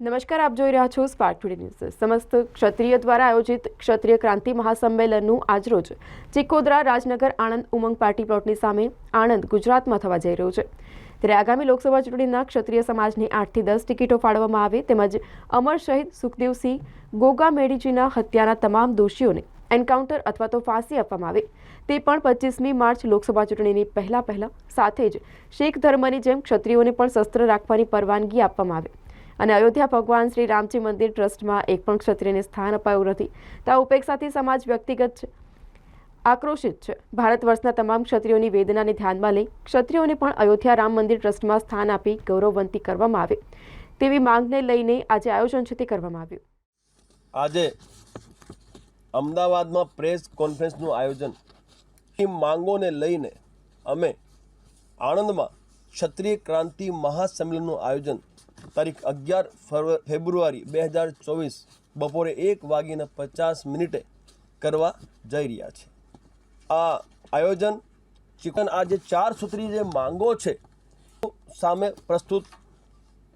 નમસ્કાર, આપ જોઈ રહ્યા છો સ્પાર્ક ટુડે ન્યૂઝ સમસ્ત ક્ષત્રિય દ્વારા આયોજિત ક્ષત્રિય ક્રાંતિ મહાસંમેલનનું આજરોજ ચિકોદરા રાજનગર આણંદ ઉમંગ પાર્ટી પ્લોટની સામે આણંદ ગુજરાતમાં થવા જઈ રહ્યું છે. ત્યારે આગામી લોકસભા ચૂંટણીના ક્ષત્રિય સમાજની આઠથી દસ ટિકિટો ફાળવવામાં આવે તેમજ અમર શહીદ સુખદેવસિંહ ગોગા મેડીજીના હત્યાના તમામ દોષીઓને એન્કાઉન્ટર અથવા તો ફાંસી આપવામાં આવે. તે પણ પચીસમી માર્ચ લોકસભા ચૂંટણીની પહેલા પહેલા સાથે જ શીખ ધર્મની જેમ ક્ષત્રિયોને પણ શસ્ત્ર રાખવાની પરવાનગી આપવામાં આવે. અને અયોધ્યા ભગવાન શ્રી રામજી મંદિર ટ્રસ્ટમાં એક પણ ક્ષત્રિયને સ્થાન અપાયું નથી. તો ઉપેક્ષાથી સમાજ વ્યક્તિગત છે. આક્રોશિત છે. ભારત વર્ષના તમામ ક્ષત્રિયોની વેદનાને ધ્યાનમાં લઈ ક્ષત્રિયોને પણ અયોધ્યા રામ મંદિર ટ્રસ્ટમાં સ્થાન આપી ગૌરવવંતી કરવામાં આવે. તેવી માંગને લઈને આજે આયોજન છે તે કરવામાં આવ્યું. આજે અમદાવાદમાં પ્રેસ કોન્ફરન્સનું આયોજન. એ માંગોને લઈને અમે આણંદમાં ક્ષત્રિય ક્રાંતિ મહાસંમેલનનું આયોજન તારીખ અગિયાર ફેબ્રુઆરી બે હજાર ચોવીસ બપોરે એક વાગીને પચાસ મિનિટે કરવા જઈ રહ્યા છે. આ આયોજન ચિકન આ જે ચાર સૂત્રી જે માંગો છે સામે પ્રસ્તુત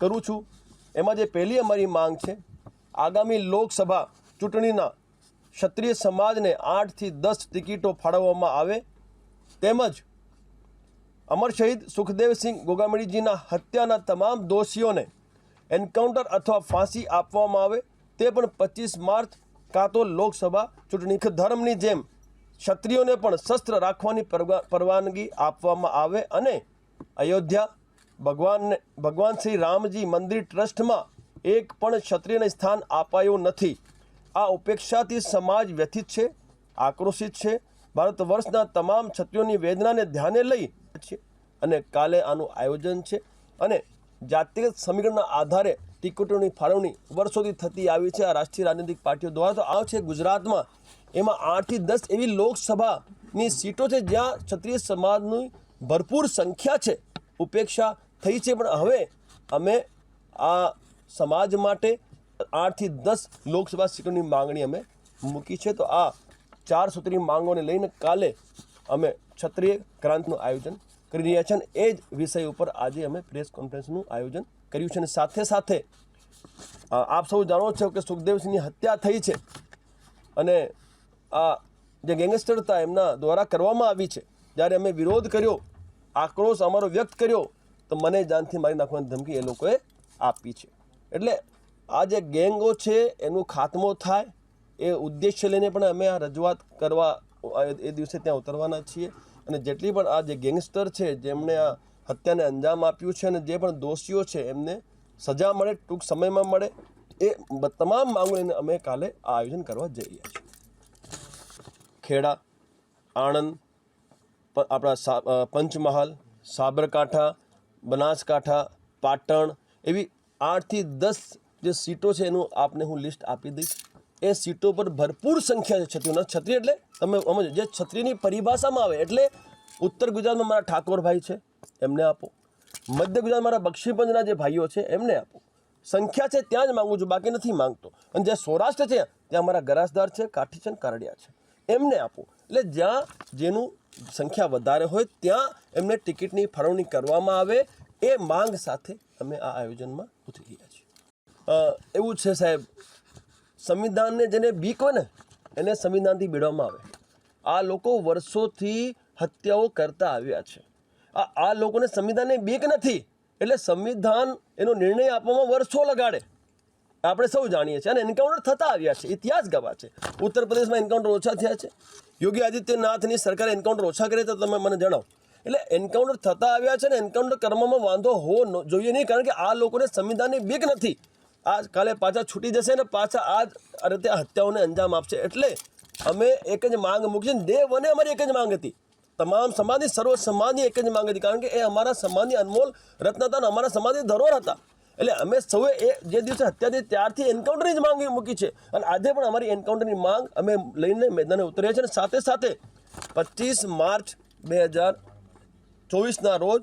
કરું છું. એમાં જે પહેલી અમારી માંગ છે, આગામી લોકસભા ચૂંટણીના ક્ષત્રિય સમાજને આઠથી દસ ટિકિટો ફાળવવામાં આવે તેમજ અમર શહીદ સુખદેવસિંહ ગોગામડીજીના હત્યાના તમામ દોષીઓને એન્કાઉન્ટર અથવા ફાંસી આપવામાં આવે તે પણ પચીસ માર્ચ કાં તો લોકસભા ચૂંટણી ધર્મની જેમ ક્ષત્રિયોને પણ શસ્ત્ર રાખવાની પરવાનગી આપવામાં આવે અને અયોધ્યા ભગવાનને, ભગવાન શ્રી રામજી મંદિર ટ્રસ્ટમાં એક પણ ક્ષત્રિયને સ્થાન અપાયું નથી. આ ઉપેક્ષાથી સમાજ વ્યથિત છે, આક્રોશિત છે. ભારત વર્ષના તમામ ક્ષત્રિયોની વેદનાને ધ્યાને લઈ છે. અને કાલે આનું આયોજન છે. અને જાતિગત સમીકરણના આધારે ટિકિટોની ફાળવણી વર્ષોથી થતી આવી છે આ રાષ્ટ્રીય રાજનૈતિક પાર્ટીઓ દ્વારા. તો આ છે ગુજરાતમાં. એમાં આઠથી દસ એવી લોકસભાની સીટો છે જ્યાં ક્ષત્રિય સમાજની ભરપૂર સંખ્યા છે. ઉપેક્ષા થઈ છે. પણ હવે અમે આ સમાજ માટે આઠથી દસ લોકસભા સીટોની માંગણી અમે મૂકી છે. તો આ ચાર સૂત્રની માંગોને લઈને કાલે અમે ક્ષત્રિય ક્રાંતિનું આયોજન કરી રહ્યા છીએ અને એ જ વિષય ઉપર આજે અમે પ્રેસ કોન્ફરન્સનું આયોજન કર્યું છે અને સાથે સાથે આપ સૌ જાણો છો કે સુખદેવસિંહની હત્યા થઈ છે અને આ જે ગેંગસ્ટર હતા એમના દ્વારા કરવામાં આવી છે, જ્યારે અમે વિરોધ કર્યો, આક્રોશ અમારો વ્યક્ત કર્યો, તો મને જાનથી મારી નાખવાની ધમકી એ લોકોએ આપી છે. એટલે આ જે ગેંગો છે, એનું ખાત્મો થાય એ ઉદ્દેશ્ય લઈને પણ અમે આ રજૂઆત કરવા એ દિવસે ત્યાં ઉતરવાના છીએ. અને જેટલી પણ આ જે ગેંગસ્ટર છે, જેમણે આ હત્યાને અંજામ આપ્યું છે અને જે પણ દોષીઓ છે, એમને સજા મળે, ટૂંક સમયમાં મળે, એ તમામ માંગો અમે કાલે આ આયોજન કરવા જઈ રહ્યા છીએ. ખેડા, આણંદ આપણા પંચમહાલ, સાબરકાંઠા, બનાસકાંઠા, પાટણ, એવી આઠથી દસ જે સીટો છે, એનું આપને હું લિસ્ટ આપી દઈશ. એ સીટો પર ભરપૂર સંખ્યા છે છત્રીઓના છત્રી એટલે તમે સમજો, જે છત્રીની પરિભાષામાં આવે, એટલે ઉત્તર ગુજરાતમાં મારા ઠાકોરભાઈ છે, એમને આપો. મધ્ય ગુજરાત મારા બક્ષીપંજના જે ભાઈઓ છે, એમને આપો. સંખ્યા છે, ત્યાં જ માગું છું, બાકી નથી માંગતો. અને જે સૌરાષ્ટ્ર છે, ત્યાં મારા ગરાસદાર છે, કાઠી છે કારડિયા છે. એમને આપો. એટલે જ્યાં જેનું સંખ્યા વધારે હોય, ત્યાં એમને ટિકિટની ફાળવણી કરવામાં આવે, એ માંગ સાથે અમે આ આયોજનમાં ઉતરી રહ્યા છીએ. એવું છે સાહેબ. સંવિધાનને જેને બીક હોય ને, એને સંવિધાનથી બીડવામાં આવે. આ લોકો વર્ષોથી હત્યાઓ કરતા આવ્યા છે. આ આ લોકોને સંવિધાનની બીક નથી, એટલે સંવિધાન એનો નિર્ણય આપવામાં વર્ષો લગાડે. આપણે સૌ જાણીએ છીએ. અને એન્કાઉન્ટર થતા આવ્યા છે. ઇતિહાસ ગવા છે. ઉત્તર પ્રદેશમાં એન્કાઉન્ટર ઓછા થયા છે. યોગી આદિત્યનાથની સરકારે એન્કાઉન્ટર ઓછા કરે તો તમે મને જણાવો. એટલે એન્કાઉન્ટર થતા આવ્યા છે ને એન્કાઉન્ટર કરવામાં વાંધો હોવો જોઈએ નહીં. કારણ કે આ લોકોને સંવિધાનની બીક નથી. આ કાલે પાછા છૂટી જશે ને પાછા આ રીતે હત્યાઓને અંજામ આપશે. એટલે અમે એક જ માંગ મૂકી છે દેવ અને અમારી એક જ માંગ હતી. તમામ સમાજની, સર્વ સમાજની એક જ માંગ હતી. કારણ કે એ અમારા સમાજની અનમોલ રત્ન હતા અને અમારા સમાજની ધરોહર હતા. એટલે અમે સૌએ એ જે દિવસે હત્યા થઈ ત્યારથી એન્કાઉન્ટરની જ માંગ મૂકી છે. અને આજે પણ અમારી એન્કાઉન્ટરની માંગ અમે લઈને મેદાને ઉતર્યા છે અને સાથે સાથે પચીસ માર્ચ બે હજાર ચોવીસના રોજ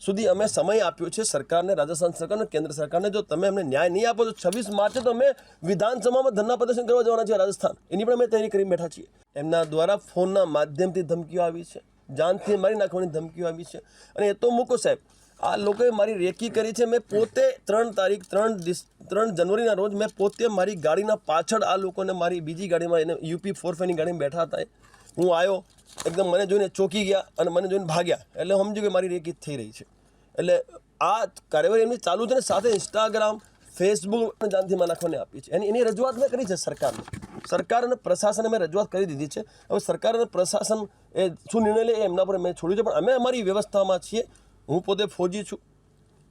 સુધી અમે સમય આપ્યો છે સરકારને, રાજસ્થાન સરકારને, કેન્દ્ર સરકારને. જો તમે અમને ન્યાય નહીં આપો, તો છવ્વીસ માર્ચે તો અમે વિધાનસભામાં ધરના પ્રદર્શન કરવા જવાના છે રાજસ્થાન. એની પણ અમે તૈયારી કરી બેઠા છીએ. એમના દ્વારા ફોનના માધ્યમથી ધમકીઓ આવી છે. જાનથી મારી નાખવાની ધમકીઓ આવી છે. અને એ તો મૂકો સાહેબ, આ લોકોએ મારી રેકી કરી છે. મેં પોતે ત્રણ તારીખ, ત્રણ ત્રણ જનવરીના રોજ મેં પોતે મારી ગાડીના પાછળ આ લોકોને મારી બીજી ગાડીમાં, એને યુપી ફોર ફાઈવની ગાડીમાં બેઠા હતા. હું આવ્યો એકદમ મને જોઈને ચોકી ગયા અને મને જોઈને ભાગ્યા. એટલે સમજ્યું કે મારી રેકી થઈ રહી છે. એટલે આ કાર્યવાહી એમની ચાલુ છે ને સાથે ઇન્સ્ટાગ્રામ ફેસબુક પણ જાનથીમાં નાખવાને આપી છે એની એની રજૂઆત મેં કરી છે સરકારને. સરકાર અને પ્રશાસને મેં રજૂઆત કરી દીધી છે. હવે સરકાર અને પ્રશાસન એ શું નિર્ણય લે એમના પર મેં છોડ્યું છે. પણ અમે અમારી વ્યવસ્થામાં છીએ. હું પોતે ફોજી છું.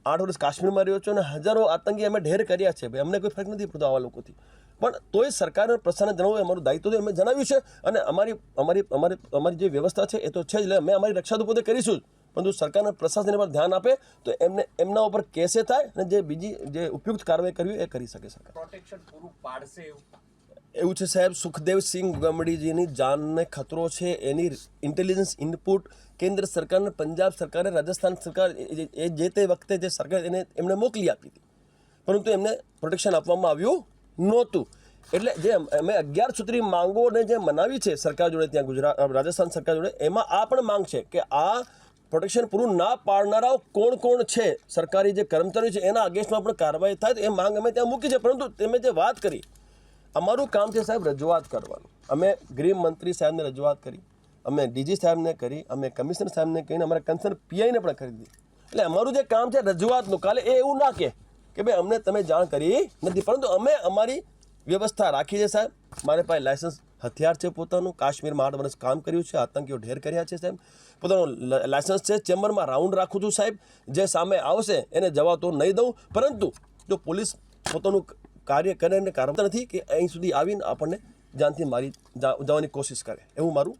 આઠ વર્ષ કાશ્મીરમાં રહ્યો છું અને હજારો આતંકી અમે ઢેર કર્યા છે. ભાઈ, અમને કોઈ ફરક નથી પડતો આવા લોકોથી. પણ તોય સરકારને પ્રસ્થાને જણાવવું એ અમારું દાયિત્વ છે અમે જણાવ્યું છે. અને અમારી અમારી અમારી અમારી જે વ્યવસ્થા છે એ તો છે જ એટલે અમે અમારી રક્ષા તો પોતે કરીશું જ. પરંતુ સરકારના પ્રશાસન પર ધ્યાન આપે તો એમને એમના ઉપર કેસે થાય અને જે બીજી જે ઉપયુક્ત કાર્યવાહી કરવી એ કરી શકે સરકાર. પ્રોટેક્શન પૂરું પાડશે એવું? છે સાહેબ સુખદેવસિંહ ગમડીજીની જાનને ખતરો છે એની ઇન્ટેલિજન્સ ઇનપુટ કેન્દ્ર સરકારને પંજાબ સરકારે રાજસ્થાન સરકાર એ- જે તે વખતે જે સરકાર એને એમને મોકલી આપી હતી. પરંતુ એમને પ્રોટેક્શન આપવામાં આવ્યું નહોતું. એટલે જે અમે અગિયાર સૂત્રી માંગોને જે મનાવી છે સરકાર જોડે ત્યાં ગુજરાત રાજસ્થાન સરકાર જોડે, એમાં આ પણ માંગ છે કે આ પ્રોટેક્શન પૂરું ના પાડનારાઓ કોણ કોણ છે? સરકારી જે કર્મચારીઓ છે, એના અગેન્સ્ટમાં પણ કાર્યવાહી થાય એ માંગ અમે ત્યાં મૂકી છે. પરંતુ તમે જે વાત કરી, અમારું કામ છે સાહેબ રજૂઆત કરવાનું. અમે ગૃહમંત્રી સાહેબને રજૂઆત કરી, અમે ડીજી સાહેબને કરી, અમે કમિશનર સાહેબને કહીને અમારા કન્સર્ન પીઆઈને પણ કરી દીધી એટલે અમારું જે કામ છે રજૂઆતનું, કાલે એ એવું ના કહે. કે ભાઈ, અમને તમે જાણ કરી નથી. પરંતુ અમે અમારી વ્યવસ્થા રાખી છે, સાહેબ. મારે પાસે લાયસન્સ હથિયાર છે પોતાનું. કાશ્મીરમાં આઠ વર્ષ કામ કર્યું છે. આતંકીઓ ઢેર કર્યા છે, સાહેબ. પોતાનું લાયસન્સ છે, ચેમ્બરમાં રાઉન્ડ રાખું છું, સાહેબ. જે સામે આવશે, એને જવા તો નહીં દઉં. પરંતુ જો પોલીસ પોતાનું કાર્ય કરે અને કાર્ય નથી, કે અહીં સુધી આવીને આપણને જાનથી મારી જવાની કોશિશ કરે. એવું મારું